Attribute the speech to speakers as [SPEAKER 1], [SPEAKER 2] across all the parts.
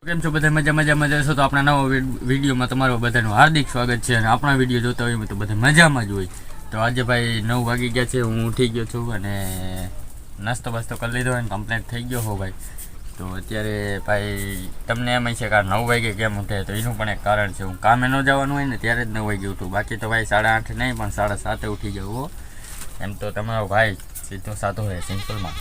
[SPEAKER 1] કેમ છો બધા? મજા મજા મજા છો તો આપણા નવા વિડીયોમાં તમારું બધાનું હાર્દિક સ્વાગત છે અને આપણા વીડિયો જોતા હોય તો બધા મજામાં જ હોય. તો આજે ભાઈ નવ વાગી ગયા છે, હું ઉઠી ગયો છું અને નાસ્તો બાસ્તો કરી લીધો અને કમ્પ્લેટ થઈ ગયો હો ભાઈ. તો અત્યારે ભાઈ તમને એમ છે કે આ નવ વાગે કેમ ઉઠે તો એનું પણ એક કારણ છે, હું કામે ન જવાનું હોય ને ત્યારે જ નવ વાગે ઉઠું. બાકી તો ભાઈ સાડા આઠ નહીં, પણ સાડા સાતે ઉઠી જવું એમ તો તમારો ભાઈ સીધો સાધો હોય સિમ્પલમાં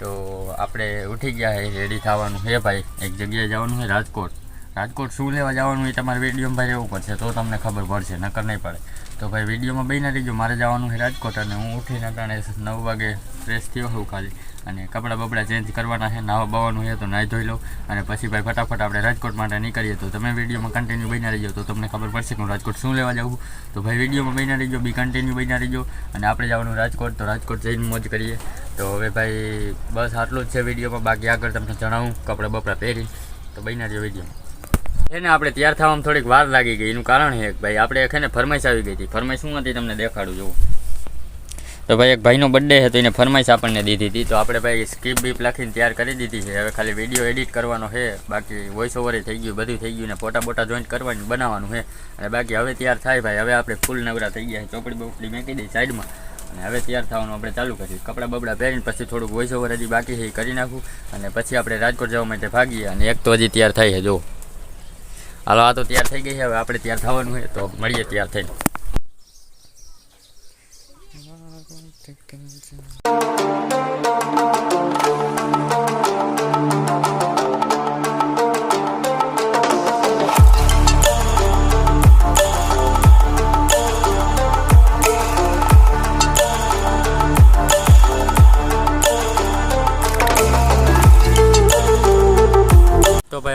[SPEAKER 1] તો આપણે ઉઠી ગયા છે રેડી થવાનું છે ભાઈ. એક જગ્યાએ જવાનું છે રાજકોટ. રાજકોટ શું લેવા જવાનું એ તમારે વિડીયોમાં ભાઈ રહેવું પડશે, તો તમને ખબર પડશે, નકર નહીં પડે. તો ભાઈ વિડીયોમાં બહીને રહીજો. મારે જવાનું છે રાજકોટ અને હું ઉઠીને કારણે નવ વાગે ફ્રેશ થયો હોઉં ખાલી અને કપડાં બપડા ચેન્જ કરવાના છે, નાવા બાવાનું છે તો નાહી ધોઈ લઉં. અને પછી ભાઈ ફટાફટ આપણે રાજકોટ માટે નીકળીએ. તો તમે વિડીયોમાં કન્ટિન્યુ બહીને રહીજો. તો તમને ખબર પડશે કે હું રાજકોટ શું લેવા જાઉં તો ભાઈ વિડીયોમાં બહીને રહીજો, બી કન્ટિન્યુ બહીને રહીજો. અને આપણે જવાનું રાજકોટ, તો રાજકોટ જઈને મોજ કરીએ. તો હવે ભાઈ બસ આટલું જ છે વિડીયોમાં. બાકી આગળ તમને જણાવું, કપડાં બપડા પહેરી તો બહીને રહ્યો વીડિયો એને આપણે તૈયાર થવામાં થોડીક વાર લાગી ગઈ. એનું કારણ છે ભાઈ. આપણે એક ને ફરમાઈશ આવી ગઈ હતી. ફરમાઈશ શું હતી તમને દેખાડું? જોવું તો ભાઈ એક ભાઈનો બર્થડે હતો, એને ફરમાઈશ આપણને દીધી હતી. તો આપણે ભાઈ સ્કીપ બીપ લખીને તૈયાર કરી દીધી છે. હવે ખાલી વીડિયો એડિટ કરવાનો છે. બાકી વોઇસ ઓવરે થઈ ગયું, બધું થઈ ગયું ને ફોટા બોટા જોઈન્ટ કરવાનું, બનાવવાનું છે. અને બાકી હવે તૈયાર થાય ભાઈ. હવે આપણે ફૂલ નવરા થઈ ગયા છે. ચોપડી બોપડી મેકી દઈ સાઈડમાં. અને હવે તૈયાર થવાનું આપણે ચાલુ કરીએ. કપડાં બબડા પહેરીને પછી થોડુંક વોઇસ ઓવર હજી બાકી છે કરી નાખું. અને પછી આપણે રાજકોટ જવા માટે ભાગીએ. અને એક તો હજી તૈયાર થાય છે જો હાલો, આ તો તૈયાર થઈ ગઈ હવે આપણે તૈયાર થવાનું છે. તો મળીએ તૈયાર થઈને.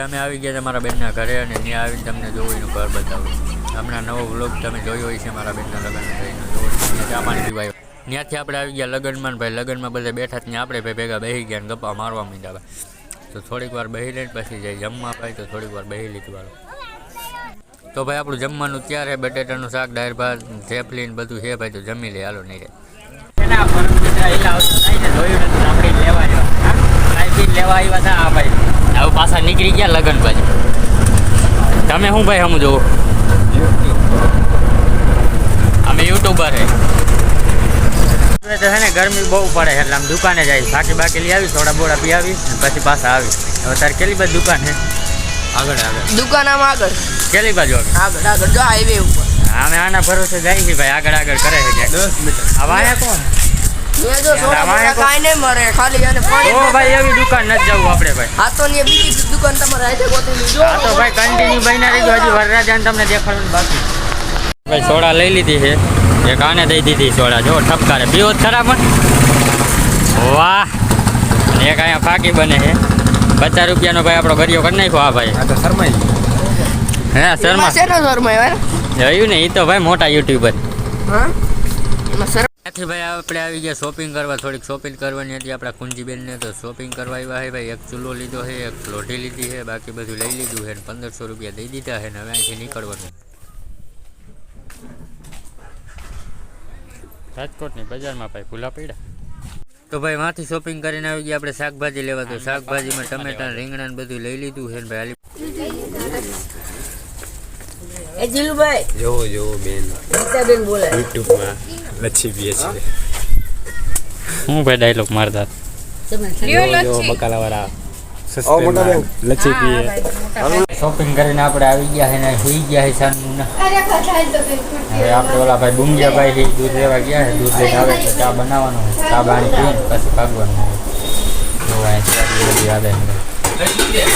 [SPEAKER 1] અમે આવી ગયા છે મારા બેનના ઘરે અને ત્યાં આવીને તમને જોવું ઘર બતાવ્યું હમણાં નવો વ્લોગ તમે જોયો હોય છે મારા બેનના લગ્ન થઈને જોવો ચા ત્યાંથી આપણે આવી ગયા લગ્નમાં ભાઈ લગ્નમાં બધા બેઠા ત્યાં આપણે ભાઈ ભેગા બેસી ગયા ગપ્પા મારવા માંડ્યા તો થોડીક વાર બેસી લઈને પછી જાય જમવા ભાઈ, તો થોડીક વાર બેસી લીધું વાળો. તો ભાઈ આપણું જમવાનું ત્યારે બટેટાનું શાક, દાળ ભાત, થેપલી ને બધું છે ભાઈ, તો જમી લે, હાલો નહીં લેવા આવ્યા. હતા આ ભાઈ. હવે પાછા નીકળી ગયા લગન પછી. તમે શું ભાઈ સમજો અમે યુટ્યુબર હે. તો છે ને ગરમી બહુ પડે છે એટલે આમ દુકાને જાય. બાકી બાકી લઈ આવી થોડા બોડા પી આવી પછી પાછા આવી હવે તારે કેટલી બધી દુકાન છે? આગળ આગળ.
[SPEAKER 2] દુકાન આમ આગળ.
[SPEAKER 1] કેટલી બાજુ આગળ?
[SPEAKER 2] આગળ આગળ જો હાઈવે ઉપર.
[SPEAKER 1] અમે આના ભરોસે જાય છે ભાઈ. આગળ આગળ કરે છે દસ મીટર. હવે અહીંયા કોણ? દુકાન નથી જવું આપણે ભાઈ.
[SPEAKER 2] આ તો ને બીજી દુકાન તમારે હાથે ગોતેલી જો
[SPEAKER 1] આ તો ભાઈ કન્ટિન્યુ બહીને રહી ગયો હજી વરરાજાને તમને દેખાડવાનું બાકી. ભાઈ સોડા લઈ લીધી છે. એક આને દઈ દીધી સોડા. જો ઠપકારે. પીવો જ ખરા પણ. વાહ. અને એક અહીંયા ફાકી બને છે. પચાસ રૂપિયાનો ભાઈ આપણો ગરિયો કરી નાખ્યો. આ ભાઈ.
[SPEAKER 3] આ તો શરમાઈ
[SPEAKER 1] હે શર્મા.
[SPEAKER 2] એમાં શેનો શરમાય હે?
[SPEAKER 1] જોયું ને એ તો ભાઈ મોટા યુટ્યુબર
[SPEAKER 2] હા? એમાં શરમ
[SPEAKER 1] ત્યાંથી ભાઈ આપણે આવી ગયા શોપિંગ કરવા થોડીક શોપિંગ કરવાની હતી. આપણા કુંજીબેનને તો શોપિંગ કરવા આવ્યા છે ભાઈ. એક ચૂલો લીધો છે એક લોઢી લીધી છે બાકી બધું લઈ લીધું છે ને પંદરસો રૂપિયા દઈ દીધા છે ને હવે અહીંથી નીકળવાનું. રાજકોટની બજારમાં ભાઈ ભૂલા પડ્યા. તો ભાઈ વાંથી શોપિંગ કરીને આવી ગયા. આપણે શાકભાજી લેવા તો શાકભાજીમાં ટમેટા રીંગણા ને બધું લઈ લીધું છે ને ભાઈ. હાલી
[SPEAKER 2] એ જીલુભાઈ.
[SPEAKER 3] જોવો જોવો બેન.
[SPEAKER 2] ગીતાબેન બોલે.
[SPEAKER 3] યુટ્યુબમાં. લચ્છી પીએ છે
[SPEAKER 1] હું ભાઈ ડાયલોગ મારતા.
[SPEAKER 3] જોવો જોવો બકાલાવાળા સસ્પેન્ડમાં લચ્છી પીએ
[SPEAKER 1] શોપિંગ કરીને આપણે આવી ગયા છે ને સુઈ ગયા છે સાંજના હવે આપણે ઓલા ભાઈ બુંગિયા ભાઈ છે ઈ દૂધ લેવા ગયા છે દૂધ લઈને આવે તો ચા બનાવવાનો હોય ચા પાણી પીને પછી ભાગવાનું હોય જો અહીંયા ચાલી બધી આવે છે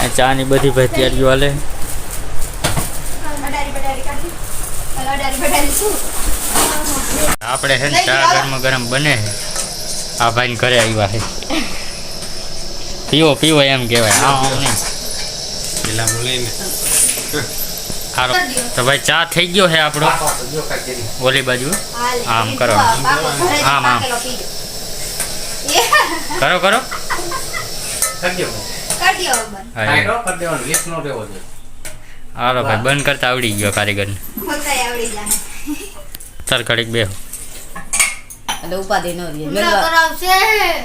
[SPEAKER 1] આ ચાની બધી ભાઈ તૈયારીઓ હાલે. આપણે છે ને ચા ગરમ ગરમ બને છે આ ભાઈને ઘરે આવ્યા છે પીવો પીવો એમ કહેવાય. હા આમ નહીં.
[SPEAKER 3] પેલા બોલાઈને.
[SPEAKER 1] સારો તો ભાઈ ચા થઈ ગયો છે આપણો? ઓલી બાજુ. આમ કરો. આમ આમ. કરો કરો. હા, હાલો ભાઈ બંધ કરતા આવડી નો દેવો સર ઘડીક ભાઈ
[SPEAKER 4] બંધ કરતા આવડી ગયો
[SPEAKER 5] કારીગર કરાવશે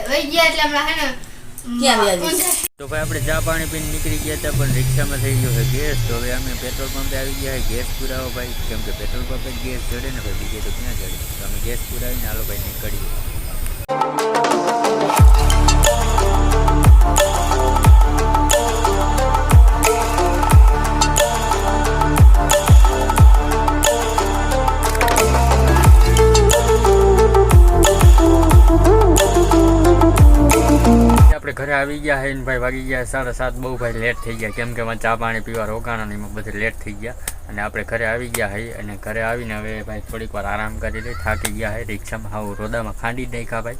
[SPEAKER 5] વહી ગયા એટલે હમણાં હે ને.
[SPEAKER 2] ક્યાં વ્યાજી?
[SPEAKER 1] તો ભાઈ આપણે ચા પાણી પીને નીકળી ગયા હતા પણ રિક્ષામાં થઈ ગયો છે ગેસ. તો હવે અમે પેટ્રોલ પંપે આવી ગયા છે. ગેસ પુરાવો ભાઈ કેમ કે પેટ્રોલ પંપે જ ગેસ ચડે ને ભાઈ બીજે તો ક્યાં ચડે? તો અમે ગેસ પુરાવીને હાલો ભાઈ નીકળીએ. આપણે ઘરે આવી ગયા હૈ ભાઈ વાગી ગયા સાડા સાત, બહુ ભાઈ લેટ થઈ ગયા. કેમ કે એમાં ચા પાણી પીવા રોકાણા એમાં બધે લેટ થઈ ગયા. અને આપણે ઘરે આવી ગયા હૈ, અને ઘરે આવીને હવે ભાઈ થોડીક વાર આરામ કરી લઈ, થાકી ગયા હૈ, રિક્ષામાં હાવ રોદામાં ખાંડી નાખ્યા ભાઈ.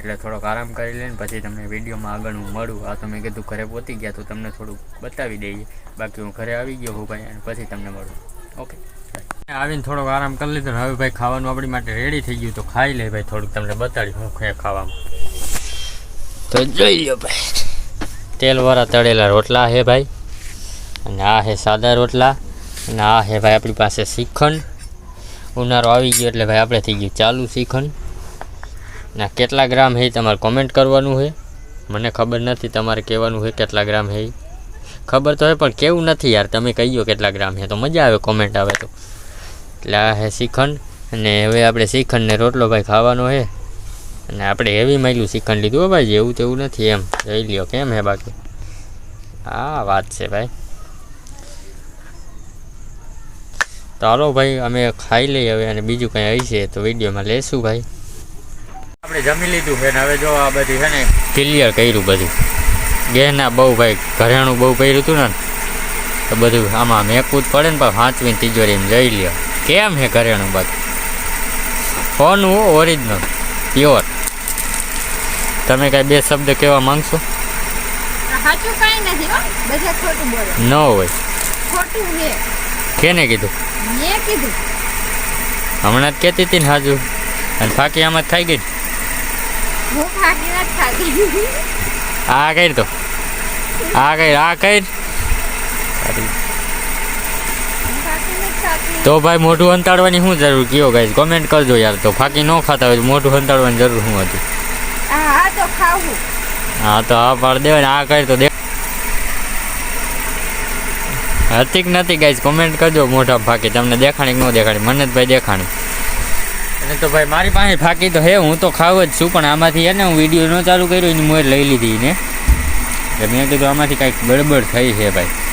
[SPEAKER 1] એટલે થોડોક આરામ કરી લઈને પછી તમને વિડીયોમાં આગળ હું મળું. આ તો મેં કીધું ઘરે પહોંચી ગયા, તો તમને થોડુંક બતાવી દઈએ. બાકી હું ઘરે આવી ગયો હું ભાઈ, અને પછી તમને મળું. ઓકે આવીને થોડોક આરામ કરી લીધો હવે ભાઈ ખાવાનું આપણી માટે રેડી થઈ ગયું, તો ખાઈ લે ભાઈ થોડુંક તમને બતાડી હું ખાવામાં તો જોઈ લો ભાઈ. તેલવાળા તળેલા રોટલા છે ભાઈ. અને આ છે સાદા રોટલા. અને આ છે ભાઈ આપણી પાસે શ્રીખંડ ઉનાળો આવી ગયો એટલે ભાઈ આપણે થઈ ગયું ચાલુ શ્રીખંડ ના કેટલા ગ્રામ છે તમારે કોમેન્ટ કરવાનું છે મને ખબર નથી તમારે કહેવાનું છે કેટલા ગ્રામ છે ખબર તો હોય પણ કેવું નથી યાર. તમે કહી કેટલા ગ્રામ છે તો મજા આવે કોમેન્ટ આવે તો. એટલે આ છે શ્રીખંડ અને હવે આપણે શ્રીખંડને રોટલો ભાઈ ખાવાનો છે અને આપણે હેવી માયલું શ્રીખંડ લીધું હો ભાઈ એવું તેવું નથી એમ. જોઈ લ્યો કેમ હે બાકી. હા વાત છે ભાઈ. હાલો ભાઈ અમે ખાઈ લઈએ હવે અને બીજું કંઈ હશે તો વિડીયોમાં લેશું ભાઈ. આપણે જમી લીધું છે ને હવે જો આ બધી છે ને ક્લિયર કર્યું બધું. ગેના બહુ ભાઈ ઘરેણું બહુ કર્યું હતું ને, તો બધું આમાં મેકવું જ પડે ને પણ હાંચવીને તિજોરીમાં જઈ લ્યો. કેમ છે ઘરેણું બધું? ફોનનું ઓરિજિનલ પ્યોર તમે કાંઈ બે શબ્દ કહેવા માંગશો?
[SPEAKER 4] સાચું કાંઈ નથી હો. બધા ખોટું બોલે.
[SPEAKER 1] ન હોય.
[SPEAKER 4] ખોટું છે.
[SPEAKER 1] કેને કીધું?
[SPEAKER 4] મેં કીધું.
[SPEAKER 1] હમણાં જ કહેતી હતી ને હાજુ. અને ફાકી આમાં જ ખાઈ ગઈ
[SPEAKER 4] હું ફાકી નથી ખાતી
[SPEAKER 1] આ કઈ તો આ કઈ આ કઈ
[SPEAKER 4] હું
[SPEAKER 1] તો ભાઈ મોઢું હંતાડવાની શું જરૂર? કયો ગાઈસ? કોમેન્ટ કરજો યાર. તો ફાકી ન ખાતા હોય મોઢું હંતાડવાની જરૂર શું હતી?
[SPEAKER 4] હા હા તો ખાવું.
[SPEAKER 1] હા, તો આ પાડ દેવાય ને, આ કરી તો દે. હતી નથી ગાઈસ કોમેન્ટ કરજો મોઢા ભાગે તમને દેખાણી ન દેખાણી, મને જ ભાઈ દેખાણી. અને તો ભાઈ, મારી પાસે ફાકી તો હે, હું તો ખાવ જ છું, પણ આમાંથી એને હું વીડિયો ન ચાલુ કર્યો, એની મોર લઈ લીધી ને મેં કીધું આમાંથી કાંઈક ગડબડ થઈ છે ભાઈ.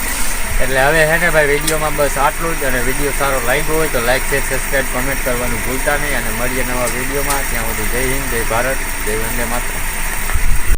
[SPEAKER 1] એટલે હવે હે ને ભાઈ, વિડીયોમાં બસ આટલું જ અને વીડિયો સારો લાગ્યો હોય તો લાઈક શેર સબસ્ક્રાઈબ કમેન્ટ કરવાનું ભૂલતા નહીં અને મળીએ નવા વિડીયોમાં. ત્યાં સુધી જય હિન્દ, જય ભારત, જય વંદે માતરમ.